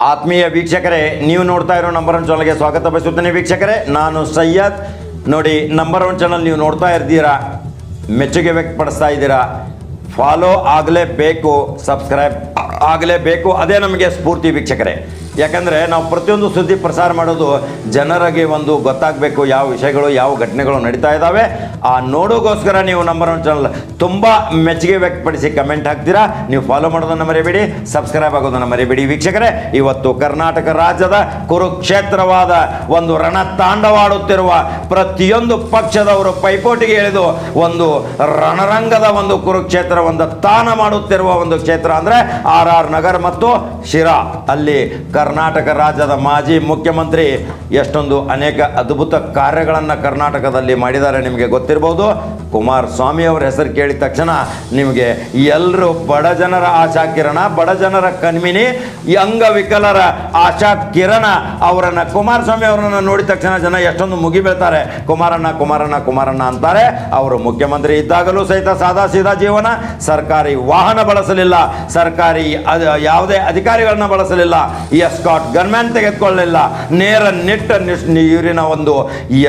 ಆತ್ಮೀಯ ವೀಕ್ಷಕರೇ, ನೀವು ನೋಡ್ತಾ ಇರೋ ನಂಬರ್ ಒನ್ ಚಾನಲ್ಗೆ ಸ್ವಾಗತ ಬಯಸುತ್ತೇನೆ ವೀಕ್ಷಕರೇ. ನಾನು ಸಯ್ಯದ್ ನೋಡಿ ನಂಬರ್ ಒನ್ ಚಾನಲ್ ನೀವು ನೋಡ್ತಾ ಇರ್ತೀರಾ ಮೆಚ್ಚುಗೆ ವ್ಯಕ್ತಪಡಿಸ್ತಾ ಇದ್ದೀರಾ. ಫಾಲೋ ಆಗಲೇಬೇಕು ಸಬ್ಸ್ಕ್ರೈಬ್ ಆಗಲೇಬೇಕು. ಅದೇ ನಮಗೆ ಸ್ಫೂರ್ತಿ ವೀಕ್ಷಕರೇ. ಯಾಕಂದರೆ ನಾವು ಪ್ರತಿಯೊಂದು ಸುದ್ದಿ ಪ್ರಸಾರ ಮಾಡೋದು ಜನರಿಗೆ ಒಂದು ಗೊತ್ತಾಗಬೇಕು ಯಾವ ವಿಷಯಗಳು, ಯಾವ ಘಟನೆಗಳು ನಡೀತಾ ಇದ್ದಾವೆ ಆ ನೋಡೋಗೋಸ್ಕರ ನೀವು ನಂಬರ್ ಒನ್ ಚಾನಲ್ ತುಂಬ ಮೆಚ್ಚುಗೆ ವ್ಯಕ್ತಪಡಿಸಿ ಕಮೆಂಟ್ ಹಾಕ್ತೀರಾ. ನೀವು ಫಾಲೋ ಮಾಡೋದನ್ನು ಮರಿಬೇಡಿ ಸಬ್ಸ್ಕ್ರೈಬ್ ಆಗೋದನ್ನು ಮರಿಬೇಡಿ. ವೀಕ್ಷಕರೇ, ಇವತ್ತು ಕರ್ನಾಟಕ ರಾಜ್ಯದ ಕುರುಕ್ಷೇತ್ರವಾದ ಒಂದು ರಣತಾಂಡವಾಡುತ್ತಿರುವ ಪ್ರತಿಯೊಂದು ಪಕ್ಷದವರು ಪೈಪೋಟಿಗೆ ಇಳಿದು ಒಂದು ರಣರಂಗದ ಒಂದು ಕುರುಕ್ಷೇತ್ರ, ಒಂದು ತಾನ ಮಾಡುತ್ತಿರುವ ಒಂದು ಕ್ಷೇತ್ರ ಅಂದರೆ ಆರ್ ಆರ್ ನಗರ್ ಮತ್ತು ಶಿರಾ. ಅಲ್ಲಿ ಕರ್ನಾಟಕ ರಾಜ್ಯದ ಮಾಜಿ ಮುಖ್ಯಮಂತ್ರಿ ಎಷ್ಟೊಂದು ಅನೇಕ ಅದ್ಭುತ ಕಾರ್ಯಗಳನ್ನು ಕರ್ನಾಟಕದಲ್ಲಿ ಮಾಡಿದ್ದಾರೆ ನಿಮಗೆ ಗೊತ್ತಿರ್ಬೋದು. ಕುಮಾರಸ್ವಾಮಿ ಅವರ ಹೆಸರು ಕೇಳಿದ ತಕ್ಷಣ ನಿಮಗೆ ಎಲ್ಲರೂ ಬಡ ಜನರ ಆಶಾ ಕಿರಣ, ಬಡ ಜನರ ಕಣ್ಮಿನಿ ಅಂಗವಿಕಲರ ಆಶಾ ಕಿರಣ ಅವರನ್ನು, ಕುಮಾರಸ್ವಾಮಿ ಅವರನ್ನು ನೋಡಿದ ತಕ್ಷಣ ಜನ ಎಷ್ಟೊಂದು ಮುಗಿಬೀಳ್ತಾರೆ ಕುಮಾರಣ್ಣ ಕುಮಾರಣ್ಣ ಕುಮಾರಣ್ಣ ಅಂತಾರೆ. ಅವರು ಮುಖ್ಯಮಂತ್ರಿ ಇದ್ದಾಗಲೂ ಸಹಿತ ಸಾದಾ ಸೀದಾ ಜೀವನ. ಸರ್ಕಾರಿ ವಾಹನ ಬಳಸಲಿಲ್ಲ. ಸರ್ಕಾರಿ ಯಾವುದೇ ಅಧಿಕಾರಿಗಳನ್ನ ಬಳಸಲಿಲ್ಲ. ಎಸ್ಕಾಟ್ ಗನ್ಮ್ಯಾನ್ ತೆಗೆದುಕೊಳ್ಳಲಿಲ್ಲ. ನೇರ ನೆಟ್ಟ ಇವರಿನ ಒಂದು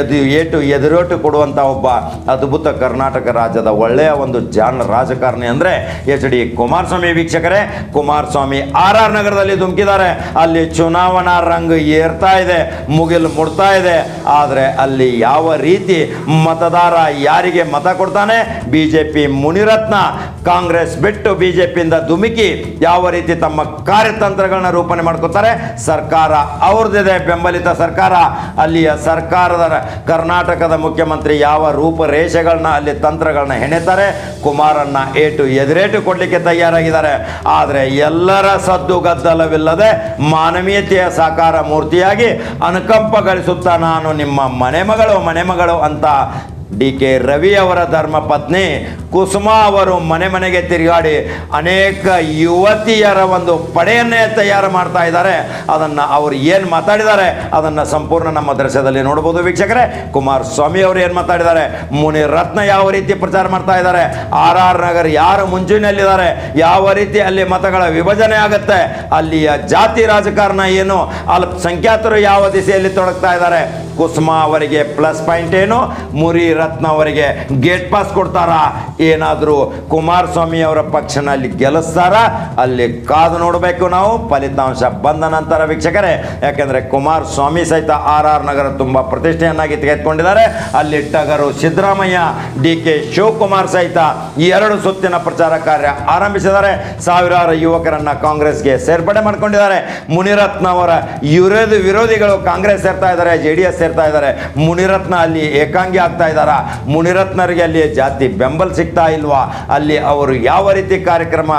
ಎದು ಏಟು ಎದುರೋಟು ಕೊಡುವಂಥ ಒಬ್ಬ ಅದ್ಭುತ ಕರ್ನಾಟಕ ರಾಜ್ಯದ ಒಳ್ಳೆಯ ಒಂದು ಜಾನ ರಾಜಕಾರಣಿ ಅಂದರೆ ಎಚ್ ಡಿ ಕುಮಾರಸ್ವಾಮಿ ವೀಕ್ಷಕರೇ. ಕುಮಾರಸ್ವಾಮಿ ಆರ್ ಆರ್ ನಗರದಲ್ಲಿ ಧುಮುಕಿದ್ದಾರೆ. ಅಲ್ಲಿ ಚುನಾವಣಾ ರಂಗ್ ಏರ್ತಾ ಇದೆ, ಮುಗಿಲು ಮುಡ್ತಾ ಇದೆ. ಆದರೆ ಅಲ್ಲಿ ಯಾವ ರೀತಿ ಮತದಾರ ಯಾರಿಗೆ ಮತ ಕೊಡ್ತಾನೆ? B J P Munirathna, Congress ಬಿಟ್ಟು ಬಿ ಜೆ ಪಿಯಿಂದ ಧುಮುಕಿ ಯಾವ ರೀತಿ ತಮ್ಮ ಕಾರ್ಯತಂತ್ರಗಳನ್ನ ರೂಪಣೆ ಮಾಡ್ಕೋತಾರೆ ಸರ್ಕಾರ, ಅವ್ರದ್ದಿದೆ ಬೆಂಬಲಿತ ಸರ್ಕಾರ. ಅಲ್ಲಿಯ ಸರ್ಕಾರದ ಕರ್ನಾಟಕದ ಮುಖ್ಯಮಂತ್ರಿ ಯಾವ ರೂಪರೇಷೆಗಳನ್ನ, ಅಲ್ಲಿ ತಂತ್ರಗಳನ್ನ ಹೆಣೆತಾರೆ ಕುಮಾರನ್ನ ಏಟು ಎದುರೇಟು ಕೊಡಲಿಕ್ಕೆ ತಯಾರಾಗಿದ್ದಾರೆ. ಆದರೆ ಎಲ್ಲರ ಸದ್ದು ಗದ್ದಲವಿಲ್ಲದೆ ಮಾನವೀಯತೆಯ ಸಾಕಾರ ಮೂರ್ತಿಯಾಗಿ ಅನುಕಂಪ ಗಳಿಸುತ್ತಾ ನಾನು ನಿಮ್ಮ ಮನೆ ಮಗಳು ಅಂತ ಡಿ ಕೆ ರವಿ ಅವರ ಧರ್ಮಪತ್ನಿ ಕುಸುಮಾ ಅವರು ಮನೆ ಮನೆಗೆ ತಿರುಗಾಡಿ ಅನೇಕ ಯುವತಿಯರ ಒಂದು ಪಡೆಯನ್ನೇ ತಯಾರು ಮಾಡ್ತಾ ಇದ್ದಾರೆ. ಅದನ್ನು ಅವರು ಏನು ಮಾತಾಡಿದ್ದಾರೆ ಅದನ್ನು ಸಂಪೂರ್ಣ ನಮ್ಮ ದೃಶ್ಯದಲ್ಲಿ ನೋಡ್ಬೋದು ವೀಕ್ಷಕರೇ. ಕುಮಾರಸ್ವಾಮಿ ಅವರು ಏನು ಮಾತಾಡಿದ್ದಾರೆ? ಮುನಿ ರತ್ನ ಯಾವ ರೀತಿ ಪ್ರಚಾರ ಮಾಡ್ತಾ ಇದ್ದಾರೆ? ಆರ್ ಆರ್ ನಗರ್ ಯಾರು ಮುಂಚೂಣಿಯಲ್ಲಿದ್ದಾರೆ? ಯಾವ ರೀತಿ ಅಲ್ಲಿ ಮತಗಳ ವಿಭಜನೆ ಆಗುತ್ತೆ? ಅಲ್ಲಿಯ ಜಾತಿ ರಾಜಕಾರಣ ಏನು? ಅಲ್ಪಸಂಖ್ಯಾತರು ಯಾವ ದಿಸೆಯಲ್ಲಿ ತೊಡಗ್ತಾ ಇದ್ದಾರೆ? ಕುಸುಮಾ ಅವರಿಗೆ ಪ್ಲಸ್ ಪಾಯಿಂಟ್ ಏನು? ಮುರಿ ರತ್ನ ಅವರಿಗೆ ಗೇಟ್ ಪಾಸ್ ಕೊಡ್ತಾರಾ? ಏನಾದರೂ ಕುಮಾರಸ್ವಾಮಿ ಅವರ ಪಕ್ಷನ ಅಲ್ಲಿ ಗೆಲ್ಲಿಸ್ತಾರಾ? ಅಲ್ಲಿ ಕಾದು ನೋಡಬೇಕು ನಾವು. ಫಲಿತಾಂಶ ಬಂದ ನಂತರ ವೀಕ್ಷಕರೇ, ಯಾಕೆಂದರೆ ಕುಮಾರಸ್ವಾಮಿ ಸಹಿತ ಆರ್ ಆರ್ ನಗರ ತುಂಬ ಪ್ರತಿಷ್ಠೆಯನ್ನಾಗಿ ತೆಗೆದುಕೊಂಡಿದ್ದಾರೆ. ಅಲ್ಲಿ ಟಗರು ಸಿದ್ದರಾಮಯ್ಯ, ಡಿ ಕೆ ಶಿವಕುಮಾರ್ ಸಹಿತ ಎರಡು ಸುತ್ತಿನ ಪ್ರಚಾರ ಕಾರ್ಯ ಆರಂಭಿಸಿದ್ದಾರೆ. ಸಾವಿರಾರು ಯುವಕರನ್ನು ಕಾಂಗ್ರೆಸ್ಗೆ ಸೇರ್ಪಡೆ ಮಾಡಿಕೊಂಡಿದ್ದಾರೆ. ಮುನಿರತ್ನ ಅವರ ವಿರೋಧಿ ವಿರೋಧಿಗಳು ಕಾಂಗ್ರೆಸ್ ಸೇರ್ತಾ ಇದ್ದಾರೆ. ಜೆ ಡಿ ಎಸ್ ಸೇರ್ತಾ ಇದ್ದಾರೆ. ಮುನಿರತ್ನ ಅಲ್ಲಿ ಏಕಾಂಗಿ ಆಗ್ತಾ ಇದ್ದಾರಾ? ಮುನಿರತ್ನರಿಗೆ ಅಲ್ಲಿ ಜಾತಿ ಬೆಂಬಲ ಸಿಗ್ತಾ ಇಲ್ವಾ? ಅಲ್ಲಿ ಅವರು ಯಾವ ರೀತಿ ಕಾರ್ಯಕ್ರಮ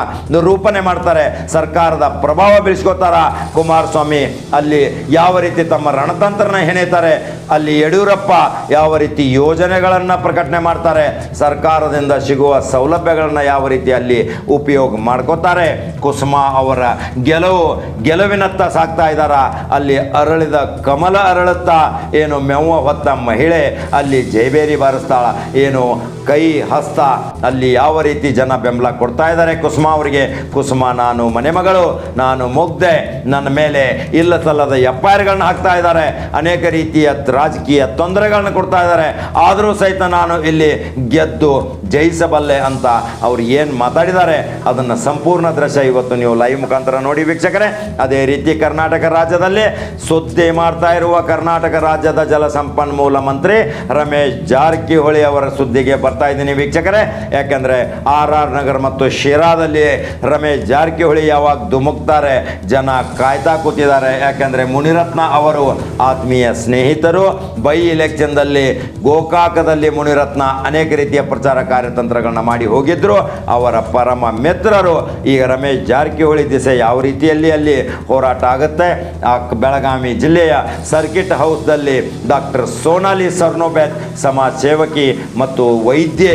ರೂಪಣೆ ಮಾಡ್ತಾರೆ? ಸರ್ಕಾರದ ಪ್ರಭಾವ ಬೀಳಿಸ್ಕೋತಾರ? ಕುಮಾರಸ್ವಾಮಿ, ಅಲ್ಲಿ ಯಾವ ರೀತಿ ತಮ್ಮ ರಣತಂತ್ರನ ಹೆಣೆತಾರೆ? ಅಲ್ಲಿ ಯಡಿಯೂರಪ್ಪ ಯಾವ ರೀತಿ ಯೋಜನೆಗಳನ್ನು ಪ್ರಕಟಣೆ ಮಾಡ್ತಾರೆ? ಸರ್ಕಾರದಿಂದ ಸಿಗುವ ಸೌಲಭ್ಯಗಳನ್ನು ಯಾವ ರೀತಿ ಅಲ್ಲಿ ಉಪಯೋಗ ಮಾಡ್ಕೋತಾರೆ? ಕುಸುಮಾ ಅವರ ಗೆಲುವು ಗೆಲುವಿನತ್ತ ಸಾಕ್ತಾ ಇದ್ದಾರ? ಅಲ್ಲಿ ಅರಳಿದ ಕಮಲ ಅರಳುತ್ತಾ ಏನು ಮೆವ್ವ ಹೊತ್ತ ಮಹಿಳೆ ಅಲ್ಲಿ ಜೈಬೇರಿ ಬಾರಿಸ್ತಾಳ, ಏನು ಕೈ ಹಸ್ತ, ಅಲ್ಲಿ ಯಾವ ರೀತಿ ಜನ ಬೆಂಬಲ ಕೊಡ್ತಾ ಇದ್ದಾರೆ ಕುಸುಮ ಅವರಿಗೆ. ಕುಸುಮ, ನಾನು ಮನೆ ಮಗಳು, ನಾನು ಮುಗ್ದೆ, ನನ್ನ ಮೇಲೆ ಇಲ್ಲ ಸಲ್ಲದ ಎಫ್ ಹಾಕ್ತಾ ಇದ್ದಾರೆ, ಅನೇಕ ರೀತಿಯ ರಾಜಕೀಯ ತೊಂದರೆಗಳನ್ನ ಕೊಡ್ತಾ ಇದ್ದಾರೆ. ಆದರೂ ಸಹಿತ ನಾನು ಇಲ್ಲಿ ಗೆದ್ದು ಜಯಿಸಬಲ್ಲೆ ಅಂತ ಅವ್ರು ಏನು ಮಾತಾಡಿದ್ದಾರೆ, ಅದನ್ನು ಸಂಪೂರ್ಣ ದೃಶ್ಯ ಇವತ್ತು ನೀವು ಲೈವ್ ಮುಖಾಂತರ ನೋಡಿ ವೀಕ್ಷಕರೇ. ಅದೇ ರೀತಿ ಕರ್ನಾಟಕ ರಾಜ್ಯದಲ್ಲಿ ಸುದ್ದಿ ಮಾಡ್ತಾ ಇರುವ ಕರ್ನಾಟಕ ರಾಜ್ಯದ ಜಲಸಂಪನ್ಮೂಲ ಮಂತ್ರಿ ರಮೇಶ್ ಜಾರಕಿಹೊಳಿ ಅವರ ಸುದ್ದಿಗೆ ಬರ್ತಾ ಇದ್ದೀನಿ ವೀಕ್ಷಕರೇ. ಯಾಕೆಂದರೆ ಆರ್ ಆರ್ ನಗರ್ ಮತ್ತು ಶಿರಾದಲ್ಲಿ ರಮೇಶ್ ಜಾರಕಿಹೊಳಿ ಯಾವಾಗ ಧುಮುಕ್ತಾರೆ, ಜನ ಕಾಯ್ತಾ ಕೂತಿದ್ದಾರೆ. ಯಾಕೆಂದರೆ ಮುನಿರತ್ನ ಅವರು ಆತ್ಮೀಯ ಸ್ನೇಹಿತರು. ಬೈ ಇಲೆಕ್ಷನ್ದಲ್ಲಿ ಗೋಕಾಕದಲ್ಲಿ ಮುನಿರತ್ನ ಅನೇಕ ರೀತಿಯ ಪ್ರಚಾರ ಕಾರ್ಯತಂತ್ರಗಳನ್ನ ಮಾಡಿ ಹೋಗಿದ್ರು. ಅವರ ಪರಮ ಮಿತ್ರರು ಈಗ ರಮೇಶ್ ಜಾರಕಿಹೊಳಿ ದಿಸೆ ಯಾವ ರೀತಿಯಲ್ಲಿ ಅಲ್ಲಿ ಹೋರಾಟ ಆಗುತ್ತೆ. ಆ ಬೆಳಗಾವಿ ಜಿಲ್ಲೆಯ ಸರ್ಕಿಟ್ ಹೌಸ್ದಲ್ಲಿ ಡಾಕ್ಟರ್ ಸೋನಾಲಿ ಸರ್ನೋಬೆತ್ ಸಮಾಜ ಸೇವಕಿ ಮತ್ತು ವೈದ್ಯೆ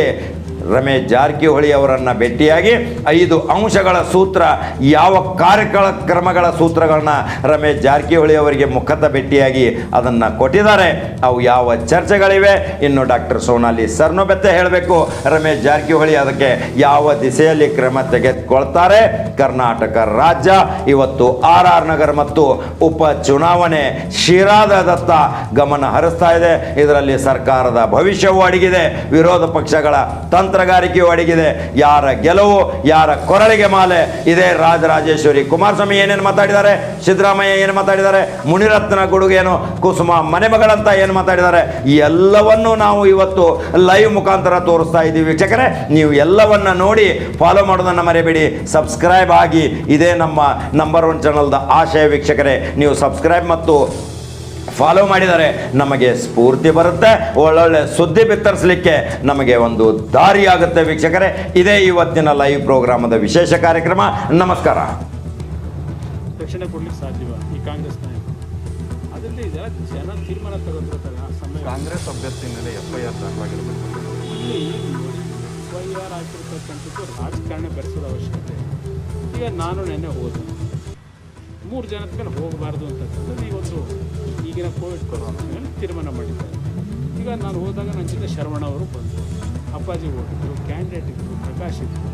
ರಮೇಶ್ ಜಾರಕಿಹೊಳಿ ಅವರನ್ನು ಭೇಟಿಯಾಗಿ ಐದು ಅಂಶಗಳ ಸೂತ್ರ, ಯಾವ ಕಾರ್ಯಕ್ರಮ ಕ್ರಮಗಳ ಸೂತ್ರಗಳನ್ನ ರಮೇಶ್ ಜಾರಕಿಹೊಳಿ ಅವರಿಗೆ ಮುಖದ ಭೇಟಿಯಾಗಿ ಅದನ್ನು ಕೊಟ್ಟಿದ್ದಾರೆ. ಅವು ಯಾವ ಚರ್ಚೆಗಳಿವೆ? ಇನ್ನು ಡಾಕ್ಟರ್ ಸೋನಾಲಿ ಸರ್ನು ಬೆತ್ತೆ ಹೇಳಬೇಕು. ರಮೇಶ್ ಜಾರಕಿಹೊಳಿ ಅದಕ್ಕೆ ಯಾವ ದಿಸೆಯಲ್ಲಿ ಕ್ರಮ ತೆಗೆದುಕೊಳ್ತಾರೆ? ಕರ್ನಾಟಕ ರಾಜ್ಯ, ಇವತ್ತು ಆರ್ ಆರ್ ನಗರ ಮತ್ತು ಉಪ ಚುನಾವಣೆ ಶಿರಾದದತ್ತ ಗಮನ ಹರಿಸ್ತಾ ಇದೆ. ಇದರಲ್ಲಿ ಸರ್ಕಾರದ ಭವಿಷ್ಯವೂ ಅಡಗಿದೆ. ವಿರೋಧ ಪಕ್ಷಗಳ ತಂತ್ರಗಾರಿಕೆಯು ಅಡಗಿದೆ. ಯಾರ ಗೆಲುವು, ಯಾರ ಕೊರಳಿಗೆ ಮಾಲೆ, ಇದೇ ರಾಜರಾಜೇಶ್ವರಿ. ಕುಮಾರಸ್ವಾಮಿ ಏನೇನು ಮಾತಾಡಿದ್ದಾರೆ? ಸಿದ್ದರಾಮಯ್ಯ ಏನು ಮಾತಾಡಿದ್ದಾರೆ? ಮುನಿರತ್ನ ಗುಡುಗೇನು, ಕುಸುಮ ಮನೆಮಗಳಂತ ಏನು ಮಾತಾಡಿದ್ದಾರೆ? ಎಲ್ಲವನ್ನು ನಾವು ಇವತ್ತು ಲೈವ್ ಮುಖಾಂತರ ತೋರಿಸ್ತಾ ಇದ್ದೀವಿ. ವೀಕ್ಷಕರೇ, ನೀವು ಎಲ್ಲವನ್ನ ನೋಡಿ ಫಾಲೋ ಮಾಡೋದನ್ನ ಮರೆಯಬೇಡಿ ಸಬ್ಸ್ಕ್ರೈಬ್ ಆಗಿ ಇದೇ ನಮ್ಮ ನಂಬರ್ ಒನ್ ಚಾನಲ್ದ ಆಶಯ ವೀಕ್ಷಕರೇ. ನೀವು ಸಬ್ಸ್ಕ್ರೈಬ್ ಮತ್ತು ಫಾಲೋ ಮಾಡಿದರೆ ನಮಗೆ ಸ್ಫೂರ್ತಿ ಬರುತ್ತೆ ಒಳ್ಳೊಳ್ಳೆ ಸುದ್ದಿ ಬಿತ್ತರಿಸಲಿಕ್ಕೆ ನಮಗೆ ಒಂದು ದಾರಿ ಆಗುತ್ತೆ ವೀಕ್ಷಕರೇ. ಇದೇ ಇವತ್ತಿನ ಲೈವ್ ಪ್ರೋಗ್ರಾಮದ ವಿಶೇಷ ಕಾರ್ಯಕ್ರಮ. ನಮಸ್ಕಾರ. ತಕ್ಷಣ ಕೊಡ್ಲಿಕ್ಕೆ ಸಾಧ್ಯವ? ಈ ಕಾಂಗ್ರೆಸ್ ನಾಯಕ. ಅದರಲ್ಲಿ ಇದೆಲ್ಲ ಜನ ತೀರ್ಮಾನ ತಗೋತಾರೆ ಆ ಸಮಯ. ಕಾಂಗ್ರೆಸ್ ಅಭ್ಯರ್ಥಿ ಮೇಲೆ ಎಫ್ ಐ ಆರ್ ದಾಖಲಾಗಿರಬೇಕು. ಇಲ್ಲಿ ಎಫ್ ಐ ಆರ್ ಆಗಿರ್ತಕ್ಕಂಥದ್ದು ರಾಜಕಾರಣ ಬೆರೆಸೋದು ಅವಶ್ಯಕತೆ. ಈಗ ನಾನು ನೆನ್ನೆ ಹೋದೆ. ಮೂರು ಜನದ ಮೇಲೆ ಹೋಗಬಾರ್ದು ಅಂತಕ್ಕಂಥದ್ದು ಇವತ್ತು ಈಗಿನ ಕೋವಿಡ್ ಪರಿಸ್ಥಿತಿಯಲ್ಲಿ ತೀರ್ಮಾನ ಮಾಡಿದ್ದಾರೆ. ಈಗ ನಾನು ಹೋದಾಗ ನನ್ನ ಜೊತೆ ಶರವಣ ಅವರು ಬಂದರು. ಅಪ್ಪಾಜಿ ಹೋಗಿದ್ರು ಕ್ಯಾಂಡಿಡೇಟ್ ಇದ್ದರು ಪ್ರಕಾಶ್ ಇದ್ದರು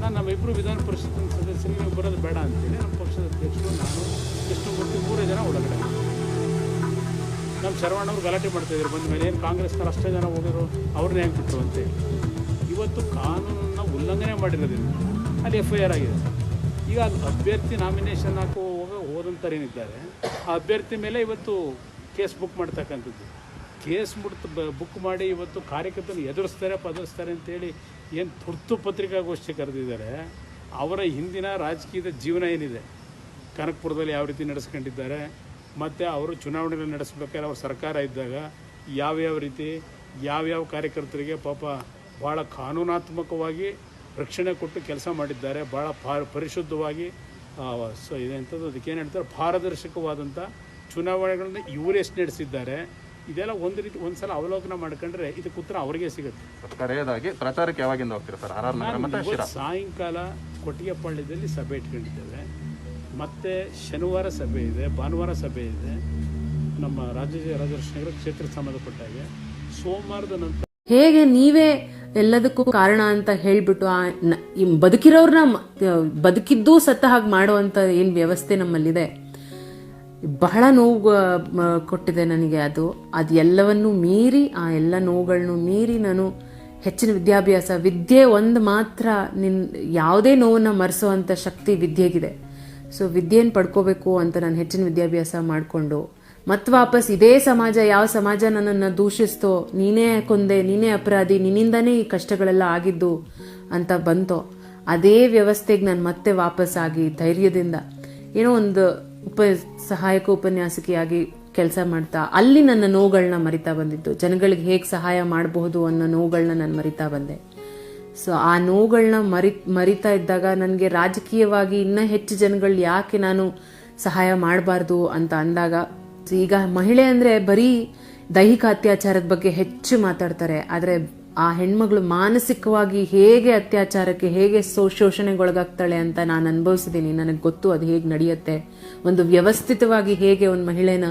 ನಾನು ನಮ್ಮಿಬ್ಬರು ವಿಧಾನ ಪರಿಷತ್ ಸದಸ್ಯರಿಗೆ ನೀವು ಬರೋದು ಬೇಡ ಅಂತೇಳಿ ನಮ್ಮ ಪಕ್ಷದ ಅಧ್ಯಕ್ಷರು, ನಾನು ಕೃಷ್ಣಮೂರ್ತಿ ಮೂರೇ ಜನ ಒಳಗಡೆ. ನಮ್ಮ ಶರವಣ್ಣವ್ರು ಗಲಾಟೆ ಮಾಡ್ತಾಯಿದ್ರು ಬಂದ ಮೇಲೆ ಏನು ಕಾಂಗ್ರೆಸ್ನವ್ರು ಅಷ್ಟೇ ಜನ ಹೋಗಿದ್ರು ಅವ್ರನ್ನೇ ಹೆಂಗೆ ಬಿಟ್ಟರು ಅಂತೇಳಿ. ಇವತ್ತು ಕಾನೂನನ್ನು ಉಲ್ಲಂಘನೆ ಮಾಡಿರೋದಿಲ್ಲ ಅಲ್ಲಿ ಎಫ್ ಐ ಆರ್ ಆಗಿದೆ. ಈಗ ಅಭ್ಯರ್ಥಿ ನಾಮಿನೇಷನ್ ಹಾಕೋ ಏನಿದ್ದಾರೆ ಆ ಅಭ್ಯರ್ಥಿ ಮೇಲೆ ಇವತ್ತು ಕೇಸ್ ಬುಕ್ ಮಾಡ್ತಕ್ಕಂಥದ್ದು. ಕೇಸ್ ಮುಡ್ತು ಬುಕ್ ಮಾಡಿ ಇವತ್ತು ಕಾರ್ಯಕರ್ತನ ಎದುರಿಸ್ತಾರೆ, ಪದರಿಸ್ತಾರೆ ಅಂತೇಳಿ ಏನು ತುರ್ತು ಪತ್ರಿಕಾಗೋಷ್ಠಿ ಕರೆದಿದ್ದಾರೆ, ಅವರ ಹಿಂದಿನ ರಾಜಕೀಯದ ಜೀವನ ಏನಿದೆ? ಕನಕಪುರದಲ್ಲಿ ಯಾವ ರೀತಿ ನಡೆಸ್ಕೊಂಡಿದ್ದಾರೆ, ಮತ್ತು ಅವರು ಚುನಾವಣೆಗಳು ನಡೆಸಬೇಕಾದ್ರೆ ಅವ್ರ ಸರ್ಕಾರ ಇದ್ದಾಗ ಯಾವ್ಯಾವ ರೀತಿ, ಯಾವ್ಯಾವ ಕಾರ್ಯಕರ್ತರಿಗೆ ಪಾಪ ಭಾಳ ಕಾನೂನಾತ್ಮಕವಾಗಿ ರಕ್ಷಣೆ ಕೊಟ್ಟು ಕೆಲಸ ಮಾಡಿದ್ದಾರೆ ಭಾಳ ಪರಿಶುದ್ಧವಾಗಿ ಸೊ ಇದಂಥದ್ದು ಅದಕ್ಕೆ ಏನು ಹೇಳ್ತಾರೆ ಪಾರದರ್ಶಕವಾದಂಥ ಚುನಾವಣೆಗಳನ್ನ ಇವರು ಎಷ್ಟು ನಡೆಸಿದ್ದಾರೆ. ಇದೆಲ್ಲ ಒಂದು ರೀತಿ ಒಂದು ಸಲ ಅವಲೋಕನ ಮಾಡ್ಕೊಂಡ್ರೆ ಇದಕ್ಕೆ ಉತ್ತರ ಅವರಿಗೆ ಸಿಗುತ್ತೆ. ಕರೆಯದಾಗಿ ಪ್ರಚಾರಕ್ಕೆ ಯಾವಾಗಿಂದ ಹೋಗ್ತೀರಾ ಸರ್? ಆರ್ ನಗರ ಸಾಯಂಕಾಲ ಕೊಟ್ಟಿಗೆಪಾಳ್ಯದಲ್ಲಿ ಸಭೆ ಇಟ್ಕೊಂಡಿದ್ದೇವೆ. ಮತ್ತೆ ಶನಿವಾರ ಸಭೆ ಇದೆ ಭಾನುವಾರ ಸಭೆ ಇದೆ. ನಮ್ಮ ರಾಜ್ಯ ರಾಜರಾಜೇಶ್ವರ ಕ್ಷೇತ್ರ ಸಂಬಂಧಪಟ್ಟಾಗೆ ಸೋಮವಾರದ ನಂತರ ಹೇಗೆ ನೀವೇ ಎಲ್ಲದಕ್ಕೂ ಕಾರಣ ಅಂತ ಹೇಳ್ಬಿಟ್ಟು ಆ ಬದುಕಿರೋರ್ನ ಬದುಕಿದ್ದು ಸತ್ತ ಹಾಗೆ ಮಾಡುವಂತ ಏನು ವ್ಯವಸ್ಥೆ ನಮ್ಮಲ್ಲಿದೆ. ಬಹಳ ನೋವು ಕೊಟ್ಟಿದೆ ನನಗೆ ಅದು. ಅದು ಎಲ್ಲವನ್ನೂ ಮೀರಿ, ಆ ಎಲ್ಲ ನೋವುಗಳನ್ನು ಮೀರಿ ನಾನು ಹೆಚ್ಚಿನ ವಿದ್ಯಾಭ್ಯಾಸ, ವಿದ್ಯೆ ಒಂದು ಮಾತ್ರ ನಿನ್ ಯಾವುದೇ ನೋವನ್ನ ಮರೆಸೋವಂಥ ಶಕ್ತಿ ವಿದ್ಯೆಗಿದೆ. ಸೊ ವಿದ್ಯೆಯನ್ನು ಪಡ್ಕೋಬೇಕು ಅಂತ ನಾನು ಹೆಚ್ಚಿನ ವಿದ್ಯಾಭ್ಯಾಸ ಮಾಡಿಕೊಂಡು ಮತ್ ವಾಪಸ್ ಇದೇ ಸಮಾಜ ಯಾವ ಸಮಾಜ ನನ್ನನ್ನು ದೂಷಿಸ್ತೋ, ನೀನೇ ಕೊಂದೆ, ನೀನೇ ಅಪರಾಧಿ, ನಿನ್ನಿಂದನೇ ಈ ಕಷ್ಟಗಳೆಲ್ಲ ಆಗಿದ್ದು ಅಂತ ಬಂತೋ, ಅದೇ ವ್ಯವಸ್ಥೆಗೆ ನಾನು ಮತ್ತೆ ವಾಪಸ್ ಆಗಿ ಧೈರ್ಯದಿಂದ ಏನೋ ಒಂದು ಉಪ, ಸಹಾಯಕ ಉಪನ್ಯಾಸಕಿಯಾಗಿ ಕೆಲಸ ಮಾಡ್ತಾ, ಅಲ್ಲಿ ನನ್ನ ನೋವುಗಳನ್ನ ಮರಿತಾ ಬಂದಿದ್ದು. ಜನಗಳಿಗೆ ಹೇಗೆ ಸಹಾಯ ಮಾಡಬಹುದು ಅನ್ನೋ ನೋವುಗಳನ್ನ ನಾನು ಮರಿತಾ ಬಂದೆ. ಸೊ, ಆ ನೋವುಗಳನ್ನ ಮರಿ, ಮರಿತಾ ಇದ್ದಾಗ ನನಗೆ ರಾಜಕೀಯವಾಗಿ ಇನ್ನೂ ಹೆಚ್ಚು ಜನಗಳು ಯಾಕೆ ನಾನು ಸಹಾಯ ಮಾಡಬಾರ್ದು ಅಂತ ಅಂದಾಗ ಈಗ ಮಹಿಳೆ ಅಂದ್ರೆ ಬರೀ ದೈಹಿಕ ಅತ್ಯಾಚಾರದ ಬಗ್ಗೆ ಹೆಚ್ಚು ಮಾತಾಡ್ತಾರೆ. ಆದರೆ ಆ ಹೆಣ್ಮಗಳು ಮಾನಸಿಕವಾಗಿ ಹೇಗೆ ಅತ್ಯಾಚಾರಕ್ಕೆ, ಹೇಗೆ ಶೋಷಣೆಗೊಳಗಾಗ್ತಾಳೆ ಅಂತ ನಾನು ಅನುಭವಿಸಿದ್ದೀನಿ ನನಗೆ ಗೊತ್ತು ಅದು ಹೇಗೆ ನಡೆಯುತ್ತೆ. ಒಂದು ವ್ಯವಸ್ಥಿತವಾಗಿ ಹೇಗೆ ಒಂದು ಮಹಿಳೆನ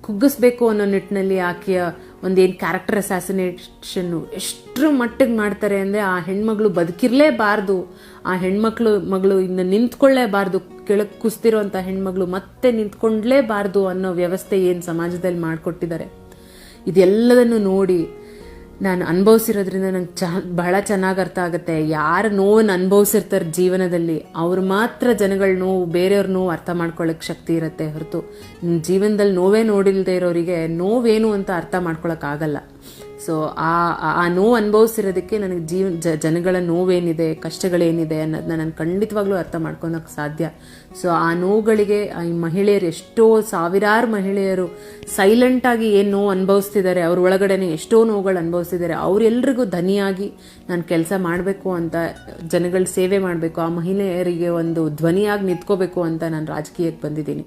ಕುಗ್ಗಿಸ್ಬೇಕು ಅನ್ನೋ ನಿಟ್ಟಿನಲ್ಲಿ ಆಕೆಯ ಒಂದೇನು ಕ್ಯಾರೆಕ್ಟರ್ ಅಸಾಸಿನೇಷನ್ ಎಷ್ಟು ಮಟ್ಟಿಗೆ ಮಾಡ್ತಾರೆ ಅಂದರೆ ಆ ಹೆಣ್ಮಗಳು ಬದುಕಿರಲೇಬಾರ್ದು. ಆ ಹೆಣ್ಮಕ್ಳು, ಮಗಳು ಇನ್ನು ನಿಂತ್ಕೊಳ್ಳೇಬಾರ್ದು. ಕೆಳಗೆ ಕುಸ್ತಿರೋಂಥ ಹೆಣ್ಮಗಳು ಮತ್ತೆ ನಿಂತ್ಕೊಂಡ್ಲೇಬಾರ್ದು ಅನ್ನೋ ವ್ಯವಸ್ಥೆ ಏನು ಸಮಾಜದಲ್ಲಿ ಮಾಡಿಕೊಟ್ಟಿದ್ದಾರೆ. ಇದೆಲ್ಲದನ್ನು ನೋಡಿ ನಾನು ಅನುಭವಿಸಿರೋದ್ರಿಂದ ನಂಗೆ ಚ, ಬಹಳ ಚೆನ್ನಾಗಿ ಅರ್ಥ ಆಗುತ್ತೆ. ಯಾರು ನೋವನ್ನು ಅನುಭವಿಸಿರ್ತಾರೆ ಜೀವನದಲ್ಲಿ, ಅವ್ರು ಮಾತ್ರ ಜನಗಳ ನೋವು, ಬೇರೆಯವ್ರ ನೋವು ಅರ್ಥ ಮಾಡ್ಕೊಳ್ಳೋಕೆ ಶಕ್ತಿ ಇರುತ್ತೆ ಹೊರತು. ಜೀವನದಲ್ಲಿ ನೋವೇ ನೋಡಿಲ್ದೇ ಇರೋರಿಗೆ ನೋವೇನು ಅಂತ ಅರ್ಥ ಮಾಡ್ಕೊಳಕ್ಕಾಗಲ್ಲ ಸೊ ಆ, ಆ- ನೋವು ಅನುಭವಿಸಿರೋದಕ್ಕೆ ನನಗೆ ಜೀವ, ಜ- ಜನಗಳ ನೋವೇನಿದೆ, ಕಷ್ಟಗಳೇನಿದೆ ಅನ್ನೋದನ್ನ ನಾನು ಖಂಡಿತವಾಗ್ಲೂ ಅರ್ಥ ಮಾಡ್ಕೊಳಕ್ಕೆ ಸಾಧ್ಯ. ಸೊ ಆ ನೋವುಗಳಿಗೆ, ಈ ಮಹಿಳೆಯರು ಎಷ್ಟೋ ಸಾವಿರಾರು ಮಹಿಳೆಯರು ಸೈಲೆಂಟ್ ಆಗಿ ಏನು ನೋವು ಅನುಭವಿಸ್ತಿದ್ದಾರೆ, ಅವ್ರ ಒಳಗಡೆನೆ ಎಷ್ಟೋ ನೋವುಗಳು ಅನುಭವಿಸ್ತಿದ್ದಾರೆ ಅವರೆಲ್ಲರಿಗೂ ಧನಿಯಾಗಿ ನಾನು ಕೆಲಸ ಮಾಡಬೇಕು ಅಂತ, ಜನಗಳ ಸೇವೆ ಮಾಡಬೇಕು, ಆ ಮಹಿಳೆಯರಿಗೆ ಒಂದು ಧ್ವನಿಯಾಗಿ ನಿಂತ್ಕೋಬೇಕು ಅಂತ ನಾನು ರಾಜಕೀಯಕ್ಕೆ ಬಂದಿದ್ದೀನಿ.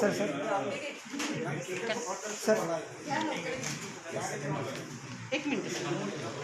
Sir sir. सर एक मिनट।